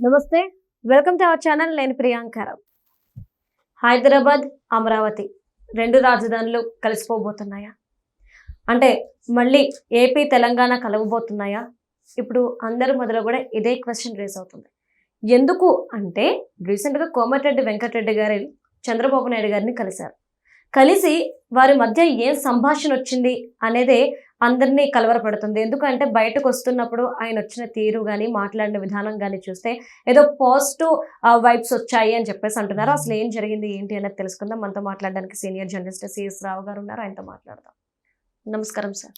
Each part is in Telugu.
నమస్తే వెల్కమ్ టు అవర్ ఛానల్. నేను ప్రియాంకరావు హైదరాబాద్ అమరావతి రెండు రాజధానులు కలిసిపోబోతున్నాయా? అంటే మళ్ళీ ఏపీ తెలంగాణ కలవబోతున్నాయా? ఇప్పుడు అందరి మొదలు కూడా ఇదే క్వశ్చన్ రేస్ అవుతుంది. ఎందుకు అంటే రీసెంట్గా కోమటిరెడ్డి వెంకటరెడ్డి గారి చంద్రబాబు నాయుడు గారిని కలిశారు. కలిసి వారి మధ్య ఏం సంభాషణ వచ్చింది అనేదే అందరినీ కలవరపడుతుంది. ఎందుకంటే బయటకు వస్తున్నప్పుడు ఆయన వచ్చిన తీరు కానీ మాట్లాడిన విధానం కానీ చూస్తే ఏదో పాజిటివ్ వైబ్స్ వచ్చాయి అని చెప్పేసి అంటున్నారు. అసలు ఏం జరిగింది ఏంటి అనేది తెలుసుకుందాం. మనతో మాట్లాడడానికి సీనియర్ జర్నలిస్ట్ సిఎస్ రావు గారు ఉన్నారు. ఆయనతో మాట్లాడదాం. నమస్కారం సార్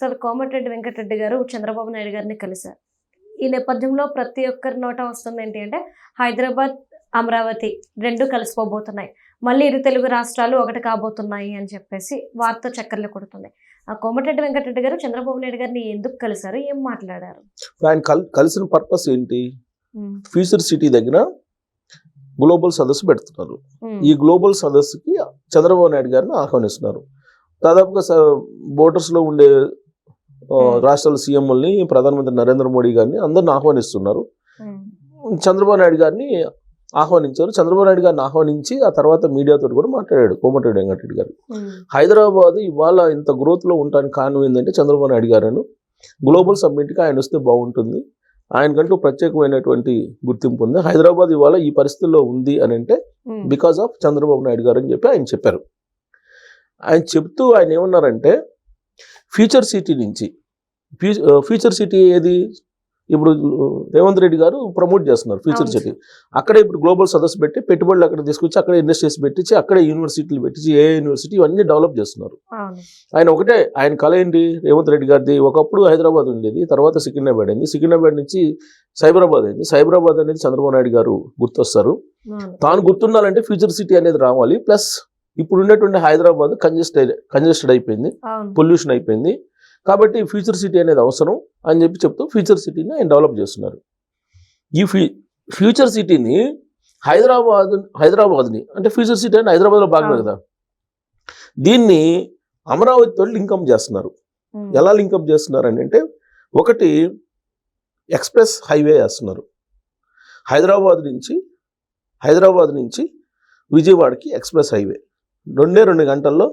సార్ కోమటిరెడ్డి వెంకటరెడ్డి గారు చంద్రబాబు నాయుడు గారిని కలిశారు. ఈ నేపథ్యంలో ప్రతి ఒక్కరి నోట వస్తుంది ఏంటి అంటే హైదరాబాద్ అమరావతి రెండు కలిసిపోబోతున్నాయి. మళ్ళీ ఇరు తెలుగు రాష్ట్రాలు ఒకటి కాబోతున్నాయి అని చెప్పేసి వార్త చక్కర్లు కొడుతుంది. ఆ కోమటిరెడ్డి వెంకటరెడ్డి గారు చంద్రబాబు నాయుడు గారిని ఎందుకు కలిశారు? ఏం మాట్లాడారు? ఆయన కల్ కలిసిన పర్పస్ ఏంటి? ఫ్యూచర్ సిటీ దగ్గర గ్లోబల్ సదస్సు పెడుతున్నారు. ఈ గ్లోబల్ సదస్సుకి చంద్రబాబు నాయుడు గారిని ఆహ్వానిస్తున్నారు. దాదాపుగా బోర్డర్స్లో ఉండే. రాష్ట్రాల సీఎంలని ప్రధానమంత్రి నరేంద్ర మోడీ గారిని అందరిని ఆహ్వానిస్తున్నారు. చంద్రబాబు నాయుడు గారిని ఆహ్వానించారు. చంద్రబాబు నాయుడు గారిని ఆహ్వానించి ఆ తర్వాత మీడియాతో కూడా మాట్లాడాడు కోమటిరెడ్డి వెంకటరెడ్డి గారు. హైదరాబాద్ ఇవాళ ఇంత గ్రోత్లో ఉండడానికి కారణం ఏంటంటే చంద్రబాబు నాయుడు గారు గ్లోబల్ సమ్మిట్కి ఆయన వస్తే బాగుంటుంది. ఆయనకంటూ ప్రత్యేకమైనటువంటి గుర్తింపు ఉంది. హైదరాబాద్ ఇవాళ ఈ పరిస్థితుల్లో ఉంది అని అంటే బికాస్ ఆఫ్ చంద్రబాబు నాయుడు గారు అని చెప్పి ఆయన చెప్పారు. ఆయన చెప్తూ ఆయన ఏమన్నారంటే ఫ్యూచర్ సిటీ నుంచి ఫ్యూ- ఫ్యూచర్ సిటీ ఏది? ఇప్పుడు రేవంత్ రెడ్డి గారు ప్రమోట్ చేస్తున్నారు ఫ్యూచర్ సిటీ. అక్కడే ఇప్పుడు గ్లోబల్ సదస్సు పెట్టి పెట్టుబడులు అక్కడ తీసుకొచ్చి అక్కడే ఇండస్ట్రీస్ పెట్టించి అక్కడే యూనివర్సిటీలు పెట్టించి ఏ యూనివర్సిటీ ఇవన్నీ డెవలప్ చేస్తున్నారు. ఆయన ఒకటే ఆయన కళ ఏంటి? రేవంత్ రెడ్డి గారిది ఒకప్పుడు హైదరాబాద్ ఉండేది తర్వాత సికింద్రాబాద్ అయింది. సికింద్రాబాద్ నుంచి సైబరాబాద్ అయింది. సైబరాబాద్ అనేది చంద్రబాబు నాయుడు గారు గుర్తొస్తారు. తాను గుర్తుండాలంటే ఫ్యూచర్ సిటీ అనేది రావాలి. ప్లస్ ఇప్పుడు ఉన్నటువంటి హైదరాబాద్ కంజెస్టెడ్ కంజెస్టెడ్ అయిపోయింది. పొల్యూషన్ అయిపోయింది. కాబట్టి ఫ్యూచర్ సిటీ అనేది అవసరం అని చెప్పి చెప్తూ ఫ్యూచర్ సిటీని ఆయన డెవలప్ చేస్తున్నారు. ఈ ఫ్యూ ఫ్యూచర్ సిటీని హైదరాబాద్ హైదరాబాద్ని అంటే ఫ్యూచర్ సిటీ అంటే హైదరాబాద్లో భాగమే. కదా. దీన్ని అమరావతితో లింకప్ చేస్తున్నారు. ఎలా లింకప్ చేస్తున్నారు అని అంటే ఒకటి ఎక్స్ప్రెస్ హైవే వేస్తున్నారు. హైదరాబాద్ నుంచి హైదరాబాద్ నుంచి విజయవాడకి ఎక్స్ప్రెస్ హైవే రెండే రెండు గంటల్లో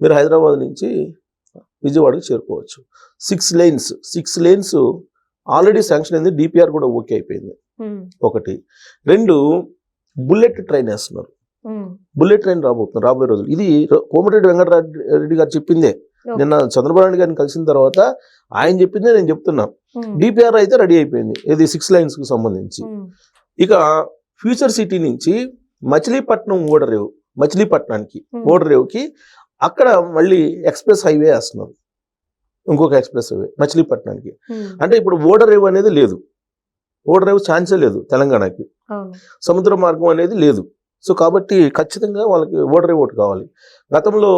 మీరు హైదరాబాద్ నుంచి విజయవాడకి చేరుకోవచ్చు six lanes six lanes already sanction అయింది డిపిఆర్ కూడా ఓకే అయిపోయింది ఉమ్. ఒకటి రెండు బుల్లెట్ ట్రైన్ వేస్తున్నారు ఉమ్. బుల్లెట్ ట్రైన్ రాబోతుంది రాబోయే రోజులు ఇది కోమటిరెడ్డి వెంకటరెడ్డి గారు చెప్పిందే. నిన్న చంద్రబాబు నాయుడు గారిని కలిసిన తర్వాత ఆయన చెప్పిందే నేను చెప్తున్నా. డిపిఆర్ అయితే రెడీ అయిపోయింది ఇది సిక్స్ లైన్స్కు సంబంధించి. ఇక ఫ్యూచర్ సిటీ నుంచి మచిలీపట్నం ఓడరేవు మచిలీపట్నానికి. ఓడరేవుకి అక్కడ మళ్ళీ ఎక్స్ప్రెస్ హైవే వేస్తున్నారు. ఇంకొక ఎక్స్ప్రెస్ హైవే మచిలీపట్నానికి. అంటే ఇప్పుడు ఓడరేవు అనేది లేదు. ఓడరేవు ఛాన్సే లేదు తెలంగాణకి. సముద్ర మార్గం అనేది లేదు. సో కాబట్టి ఖచ్చితంగా వాళ్ళకి ఓడరేవు ఒకటి కావాలి. గతంలో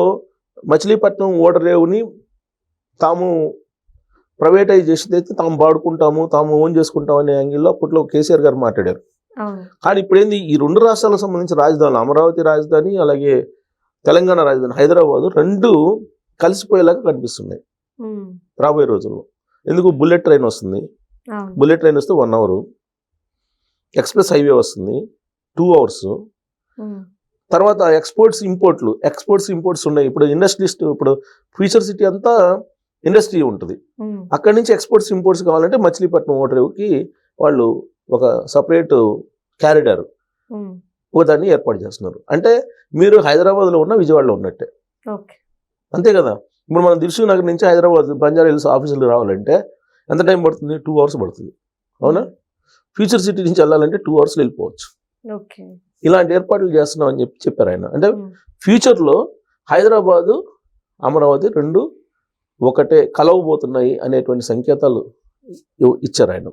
మచిలీపట్నం ఓడరేవుని తాము ప్రైవేటైజ్ చేసింది అయితే తాము వాడుకుంటాము తాము ఓన్ చేసుకుంటాం అనే యాంగిల్లో అప్పట్లో కేసీఆర్ గారు మాట్లాడారు. కానీ ఇప్పుడు ఏంది ఈ రెండు రాష్ట్రాలకు సంబంధించిన రాజధానులు అమరావతి రాజధాని అలాగే తెలంగాణ రాజధాని హైదరాబాద్ రెండు కలిసిపోయేలాగా కనిపిస్తున్నాయి. రాబోయే రోజుల్లో. ఎందుకు? బుల్లెట్ ట్రైన్ వస్తుంది. బుల్లెట్ ట్రైన్ వస్తే వన్ అవర్. ఎక్స్ప్రెస్ హైవే వస్తుంది. Two hours. తర్వాత ఎక్స్పోర్ట్స్ ఇంపోర్ట్లు. ఎక్స్పోర్ట్స్ ఇంపోర్ట్స్ ఉన్నాయి. ఇప్పుడు ఇండస్ట్రీస్ట్ ఇప్పుడు ఫ్యూచర్ సిటీ అంతా ఇండస్ట్రీ ఉంటుంది. అక్కడి నుంచి ఎక్స్పోర్ట్స్ ఇంపోర్ట్స్ కావాలంటే మచిలీపట్నం ఓటరేవుకి వాళ్ళు ఒక సపరేట్ క్యారిడార్. ఉమ్. ఒక దాన్ని ఏర్పాటు చేస్తున్నారు. అంటే మీరు హైదరాబాద్లో ఉన్న విజయవాడలో ఉన్నట్టే. ఓకే. అంతే కదా? ఇప్పుడు మనం దిల్సుఖ్ నగర్ నుంచి హైదరాబాద్ బంజారా హిల్స్ ఆఫీసులు రావాలంటే ఎంత టైం పడుతుంది? టూ అవర్స్ పడుతుంది. అవునా? ఫ్యూచర్ సిటీ నుంచి వెళ్ళాలంటే టూ అవర్స్లో వెళ్ళిపోవచ్చు. ఓకే. ఇలాంటి ఏర్పాట్లు చేస్తున్నాం అని చెప్పి చెప్పారు ఆయన. అంటే. ఫ్యూచర్లో హైదరాబాదు అమరావతి రెండు ఒకటే కలవబోతున్నాయి అనేటువంటి సంకేతాలు ఇచ్చారు ఆయన.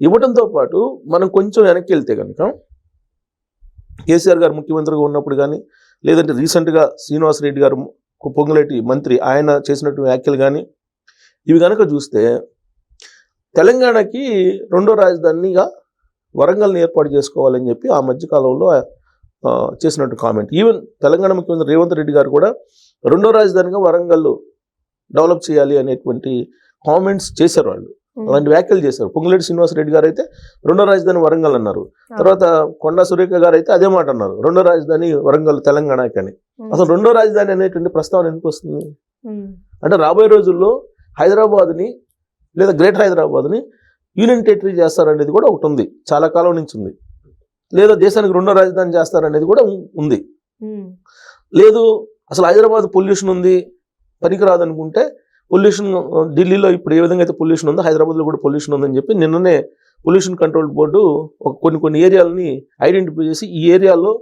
ఇవ్వడంతో పాటు మనం కొంచెం వెనక్కి వెళ్తే కనుక కేసీఆర్ గారు ముఖ్యమంత్రిగా ఉన్నప్పుడు కానీ లేదంటే రీసెంట్గా శ్రీనివాసరెడ్డి గారు పొంగులేటి మంత్రి ఆయన చేసినటువంటి వ్యాఖ్యలు కానీ ఇవి కనుక చూస్తే తెలంగాణకి రెండో రాజధానిగా వరంగల్ని ఏర్పాటు చేసుకోవాలని చెప్పి ఆ మధ్య కాలంలో చేసినట్టు కామెంట్. ఈవెన్ తెలంగాణ ముఖ్యమంత్రి రేవంత్ రెడ్డి గారు కూడా రెండో రాజధానిగా వరంగల్ డెవలప్ చేయాలి అనేటువంటి కామెంట్స్ చేశారు వాళ్ళు. అలాంటి వ్యాఖ్యలు చేశారు. పొంగులేటి శ్రీనివాసరెడ్డి గారు అయితే రెండో రాజధాని వరంగల్ అన్నారు. తర్వాత కొండా సురేఖ గారు అయితే అదే మాట అన్నారు. రెండో రాజధాని వరంగల్ తెలంగాణకి అని. అసలు రెండో రాజధాని అనేటువంటి ప్రస్తావన ఎందుకు వస్తుంది. అంటే రాబోయే రోజుల్లో హైదరాబాద్ని లేదా గ్రేటర్ హైదరాబాద్ని యూనియన్ టెరిటరీ చేస్తారనేది కూడా ఒకటి ఉంది. చాలా కాలం నుంచి ఉంది. లేదా దేశానికి రెండో రాజధాని చేస్తారనేది కూడా ఉంది. లేదు అసలు హైదరాబాద్ పొల్యూషన్ ఉంది పనికిరాదు అనుకుంటే పొల్యూషన్ ఢిల్లీలో ఇప్పుడు ఏ విధంగా అయితే పొల్యూషన్ ఉందో హైదరాబాద్లో కూడా పొల్యూషన్ ఉందని చెప్పి నిన్ననే పొల్యూషన్ కంట్రోల్ బోర్డు ఒక కొన్ని కొన్ని ఏరియాలని ఐడెంటిఫై చేసి ఈ ఏరియాలో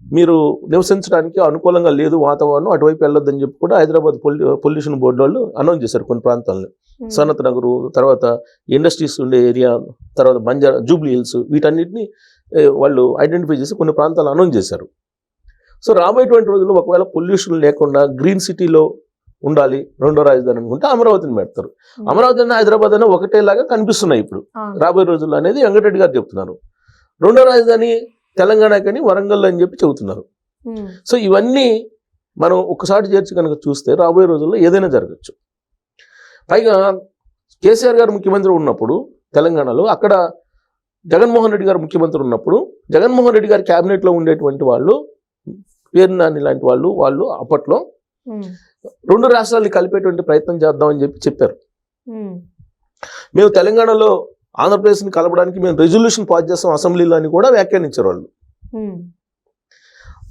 మీరు నివసించడానికి అనుకూలంగా లేదు వాతావరణం అటువైపు వెళ్ళొద్దని చెప్పి కూడా హైదరాబాద్ పొల్యూ పొల్యూషన్ బోర్డు వాళ్ళు అనౌన్స్ చేశారు కొన్ని ప్రాంతాలను ఉమ్. సనత్ నగరు తర్వాత ఇండస్ట్రీస్ ఉండే ఏరియా తర్వాత బంజారా జూబ్లీ హిల్స్ వీటన్నిటిని వాళ్ళు ఐడెంటిఫై చేసి కొన్ని ప్రాంతాలు అనౌన్స్ చేశారు సో రాబోయేటువంటి రోజుల్లో ఒకవేళ పొల్యూషన్ లేకుండా గ్రీన్ సిటీలో ఉండాలి రెండో రాజధాని అనుకుంటే అమరావతిని పెడతారు. అమరావతి హైదరాబాద్ అన్న ఒకటేలాగా కనిపిస్తున్నాయి ఇప్పుడు. రాబోయే రోజుల్లో అనేది వెంకటరెడ్డి గారు చెప్తున్నారు రెండో రాజధాని తెలంగాణ కానీ వరంగల్ అని చెప్పి చెబుతున్నారు. సో ఇవన్నీ మనం ఒకసారి చేర్చి కనుక చూస్తే రాబోయే రోజుల్లో ఏదైనా జరగచ్చు పైగా కేసీఆర్ గారు ముఖ్యమంత్రి ఉన్నప్పుడు తెలంగాణలో అక్కడ జగన్మోహన్ రెడ్డి గారు ముఖ్యమంత్రి ఉన్నప్పుడు జగన్మోహన్ రెడ్డి గారి క్యాబినెట్లో ఉండేటువంటి వాళ్ళు పేరు నాని లాంటి వాళ్ళు వాళ్ళు అప్పట్లో. రెండు రాష్ట్రాలని కలిపేటువంటి ప్రయత్నం చేద్దామని చెప్పి చెప్పారు. మేము తెలంగాణలో ఆంధ్రప్రదేశ్ని కలపడానికి మేము రెజల్యూషన్ పాస్ చేస్తాం అసెంబ్లీలో అని కూడా వ్యాఖ్యానించారు వాళ్ళు.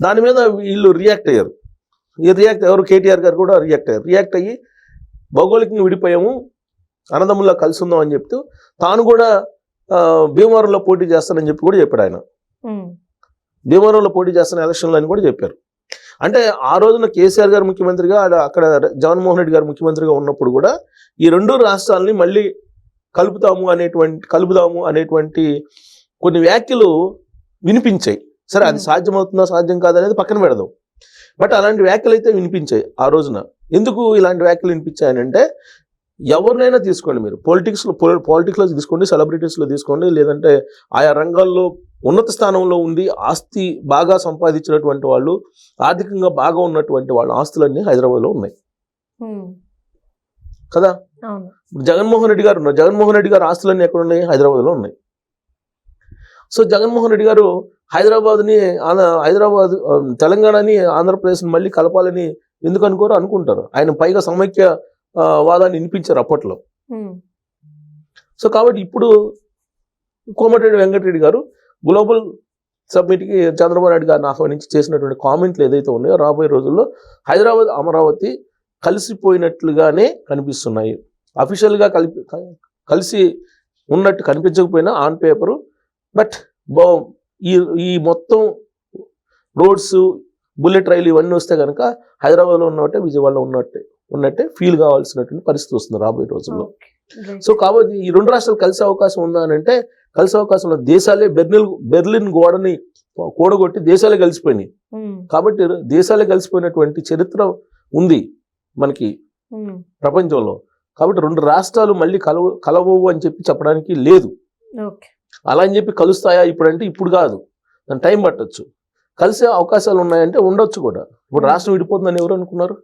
దాని మీద వీళ్ళు రియాక్ట్ అయ్యారు. ఈ రియాక్ట్ ఎవరు? కేటీఆర్ గారు కూడా రియాక్ట్ అయ్యారు. రియాక్ట్ అయ్యి భౌగోళికంగా విడిపోయాము అన్నదమ్ముల్లా కలిసి ఉందాం అని చెప్తూ తాను కూడా భీమవరంలో పోటీ చేస్తానని చెప్పి కూడా చెప్పాడు ఆయన. భీమవరంలో పోటీ చేస్తాను ఎలక్షన్లో అని కూడా చెప్పారు. అంటే ఆ రోజున కేసీఆర్ గారు ముఖ్యమంత్రిగా అక్కడ జగన్మోహన్ రెడ్డి గారు ముఖ్యమంత్రిగా ఉన్నప్పుడు కూడా ఈ రెండు రాష్ట్రాలని మళ్ళీ కలుపుతాము అనేటువంటి కలుపుదాము అనేటువంటి కొన్ని వ్యాఖ్యలు వినిపించాయి. సరే అది. సాధ్యమవుతుందా సాధ్యం కాదనేది పక్కన పెడదాం. బట్ అలాంటి వ్యాఖ్యలు అయితే వినిపించాయి ఆ రోజున. ఎందుకు ఇలాంటి వ్యాఖ్యలు వినిపించాయనంటే ఎవరినైనా తీసుకోండి మీరు. పొలిటిక్స్లో పాలిటిక్స్లో తీసుకోండి సెలబ్రిటీస్లో తీసుకోండి లేదంటే ఆయా రంగాల్లో ఉన్నత స్థానంలో ఉండి ఆస్తి బాగా సంపాదించినటువంటి వాళ్ళు ఆర్థికంగా బాగా ఉన్నటువంటి వాళ్ళ ఆస్తులన్నీ హైదరాబాద్లో ఉన్నాయి. కదా? జగన్మోహన్ రెడ్డి గారు ఉన్నారు. జగన్మోహన్ రెడ్డి గారు ఆస్తులన్నీ ఎక్కడ ఉన్నాయి? హైదరాబాద్లో ఉన్నాయి. సో జగన్మోహన్ రెడ్డి గారు హైదరాబాద్ని హైదరాబాద్ తెలంగాణని ఆంధ్రప్రదేశ్ని మళ్ళీ కలపాలని ఎందుకు అనుకోరు? అనుకుంటారు. ఆయన పైగా సమైక్య వాదాన్ని వినిపించారు అప్పట్లో. సో కాబట్టి ఇప్పుడు కోమటిరెడ్డి వెంకటరెడ్డి గారు గ్లోబల్ సబ్మిట్కి చంద్రబాబు నాయుడు గారిని ఆహ్వానించి చేసినటువంటి కామెంట్లు ఏదైతే ఉన్నాయో రాబోయే రోజుల్లో హైదరాబాద్ అమరావతి కలిసిపోయినట్లుగానే కనిపిస్తున్నాయి. అఫీషియల్గా కలిపి కలిసి ఉన్నట్టు కనిపించకపోయినా ఆన్ పేపరు బట్ బా ఈ ఈ మొత్తం రోడ్స్ బుల్లెట్ రైలు ఇవన్నీ వస్తే కనుక హైదరాబాద్లో ఉన్నట్టే విజయవాడలో ఉన్నట్టే. ఉన్నట్టే ఫీల్ కావాల్సినటువంటి పరిస్థితి వస్తుంది రాబోయే రోజుల్లో. సో కాబట్టి ఈ రెండు రాష్ట్రాలు కలిసే అవకాశం ఉందా అని అంటే కలిసే అవకాశం ఉన్న దేశాలే బెర్లిన్ బెర్లిన్ గోడని కూడగొట్టి దేశాలే కలిసిపోయినాయి. ఉమ్. కాబట్టి దేశాలే కలిసిపోయినటువంటి చరిత్ర ఉంది మనకి ఉమ్. ప్రపంచంలో. కాబట్టి రెండు రాష్ట్రాలు మళ్ళీ కలవ కలవవు అని చెప్పి చెప్పడానికి లేదు. అలా అని చెప్పి కలుస్తాయా ఇప్పుడంటే ఇప్పుడు కాదు. దాని టైం పట్టొచ్చు. కలిసే అవకాశాలు ఉన్నాయంటే ఉండొచ్చు కూడా. ఇప్పుడు Hmm. రాష్ట్రం విడిపోతుందని ఎవరు అనుకున్నారు?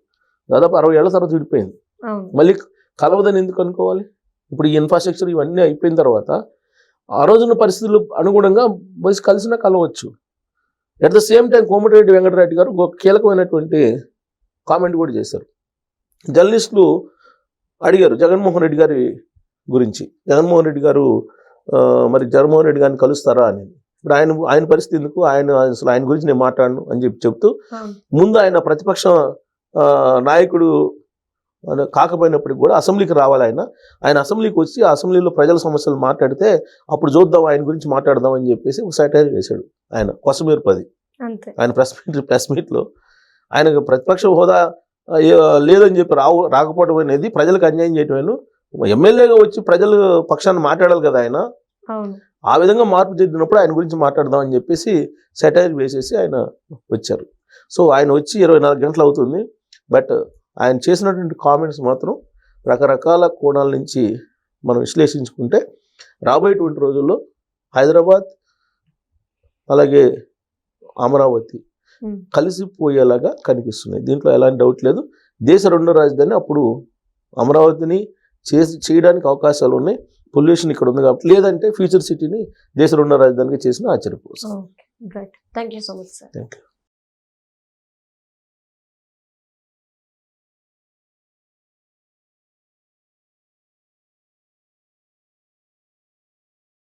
దాదాపు అరవై ఏళ్ళ తర్వాత విడిపోయింది. మళ్ళీ కలవదని ఎందుకు అనుకోవాలి? ఇప్పుడు ఈ ఇన్ఫ్రాస్ట్రక్చర్ ఇవన్నీ అయిపోయిన తర్వాత ఆ రోజున పరిస్థితులు అనుగుణంగా బస్ కలిసినా కలవచ్చు. At the same time Komatireddy Venkat Reddy garu ఒక కీలకమైనటువంటి కామెంట్ కూడా చేశారు. జర్నలిస్టులు అడిగారు జగన్మోహన్ రెడ్డి గారి గురించి. జగన్మోహన్ రెడ్డి గారు మరి జగన్మోహన్ రెడ్డి గారిని కలుస్తారా? అని. ఇప్పుడు ఆయన ఆయన పరిస్థితి ఎందుకు? ఆయన అసలు ఆయన గురించి నేను మాట్లాడను అని చెప్పి చెప్తూ ముందు ఆయన ప్రతిపక్ష నాయకుడు కాకపోయినప్పటికి కూడా అసెంబ్లీకి రావాలి ఆయన. ఆయన అసెంబ్లీకి వచ్చి ఆ అసెంబ్లీలో ప్రజల సమస్యలు మాట్లాడితే అప్పుడు చూద్దాం ఆయన గురించి మాట్లాడదాం అని చెప్పేసి ఒక సైటైర్ వేశాడు ఆయన కొసమీరు పది ఆయన ప్రెస్ మీట్ ప్రెస్ మీట్లో ఆయనకు ప్రతిపక్ష హోదా లేదని చెప్పి రావు రాకపోవడం అనేది ప్రజలకు అన్యాయం చేయటమేను ఎమ్మెల్యేగా వచ్చి ప్రజల పక్షాన్ని మాట్లాడాలి కదా ఆయన. ఆ విధంగా మార్పు చెందినప్పుడు ఆయన గురించి మాట్లాడదాం అని చెప్పేసి సెటైర్ వేసేసి ఆయన వచ్చారు. సో ఆయన వచ్చి ఇరవై నాలుగు గంటలు అవుతుంది. బట్ ఆయన చేసినటువంటి కామెంట్స్ మాత్రం రకరకాల కోణాల నుంచి మనం విశ్లేషించుకుంటే రాబోయేటువంటి రోజుల్లో హైదరాబాద్ అలాగే అమరావతి ఉమ్. కలిసిపోయేలాగా కనిపిస్తున్నాయి. దీంట్లో ఎలాంటి డౌట్ లేదు. దేశ రెండో రాజధాని అప్పుడు అమరావతిని చేసి చేయడానికి అవకాశాలు ఉన్నాయి. పొల్యూషన్ ఇక్కడ ఉంది కాబట్టి లేదంటే ఫ్యూచర్ సిటీని దేశ రెండో రాజధానికి చేసిన ఆశ్చర్యపోవచ్చు. Right thank you so much sir thank you